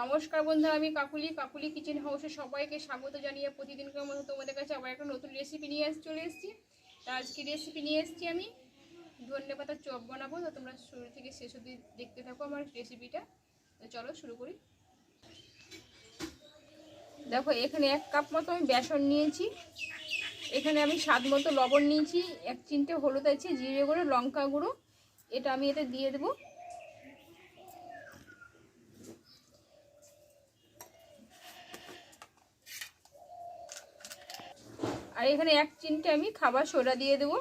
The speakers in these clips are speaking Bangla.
নমস্কার বন্ধুরা, আমি কাকুলি। কাকুলি কিচেন হাউসে সবাইকে স্বাগত জানিয়ে প্রতিদিনকার মতো তোমাদের কাছে আবার একটা নতুন রেসিপি নিয়ে চলে এসেছি। তা আজকে রেসিপি নিয়ে এসেছি আমি। ধনে পাতার চপ বানাবো। তো তোমরা শুরু থেকে শেষ অবধি দেখতে থাকো আমার রেসিপিটা তো চলো শুরু করি। দেখো, এখানে এক কাপ মতো আমি বেসন নিয়েছি। এখানে আমি স্বাদ মতো লবণ নিয়েছি। এক চিনটে হলুদ আছে, জিরে গুঁড়ো, লঙ্কা গুঁড়ো। এটা আমি এতে দিয়ে দেবো। আর এখানে এক চিনটে আমি খাবার সোডা দিয়ে দেবো।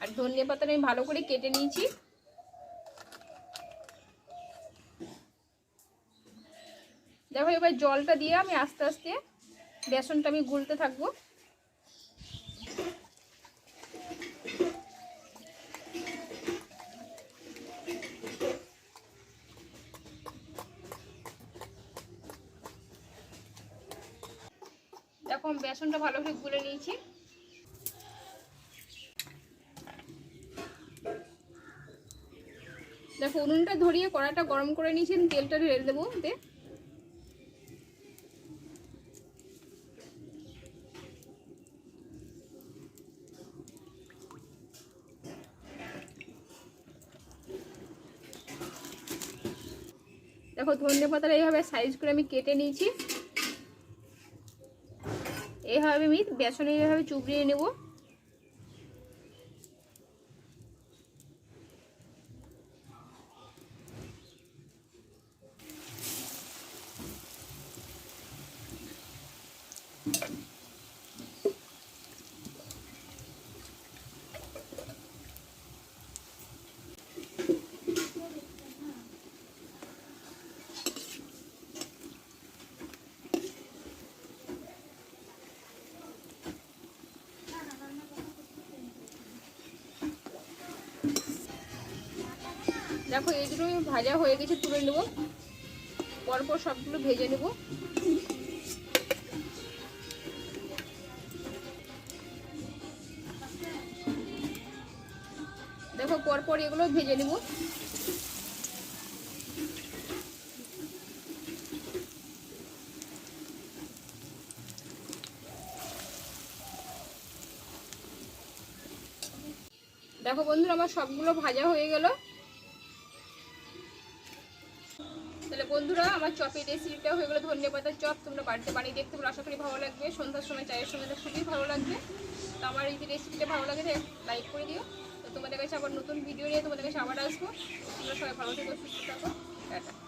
আর ধনিয়া পাতাটা আমি ভালো করে কেটে নিয়েছি। দেখো এবার জলটা দিয়ে আমি আস্তে আস্তে বেসনটা আমি গুলতে থাকব। দেখো বেসনটা ভালো করে গুলে নিয়েছি। দেখো উনুনটা ধরিয়ে কড়াটা গরম করে নিয়েছি তেলটা ঢেলে দেবো দে দেখো ধনে পাতাটা এইভাবে সাইজ করে আমি কেটে নিয়েছি। এইভাবে আমি বেসনে এইভাবে চুবড়িয়ে নেব। দেখো, এই দুটো ভাজা হয়ে গেছে, তুলে নেব। পরপর সবগুলো ভেজে নেব। দেখো, পরপর এগুলো ভেজে নেব। দেখো বন্ধুরা, আমার সবগুলো ভাজা হয়ে গেল। তাহলে বন্ধুরা, আমার চপের রেসিপিটা হয়ে গেলো ধন্যবাদ পাতার চপ। তোমরা বাড়িতে বানিয়ে দেখতে পারো, আশা করি ভালো লাগবে। সন্ধ্যার সময়, চায়ের সময় খুবই ভালো লাগবে। তো আমার এই রেসিপিটা ভালো লাগে লাইক করে দিও। তো তোমাদের কাছে আবার নতুন ভিডিও নিয়ে তোমাদের কাছে আবার আসব। তোমরা সবাই ভালো থেকো, সুস্থ থাকো। টাটা।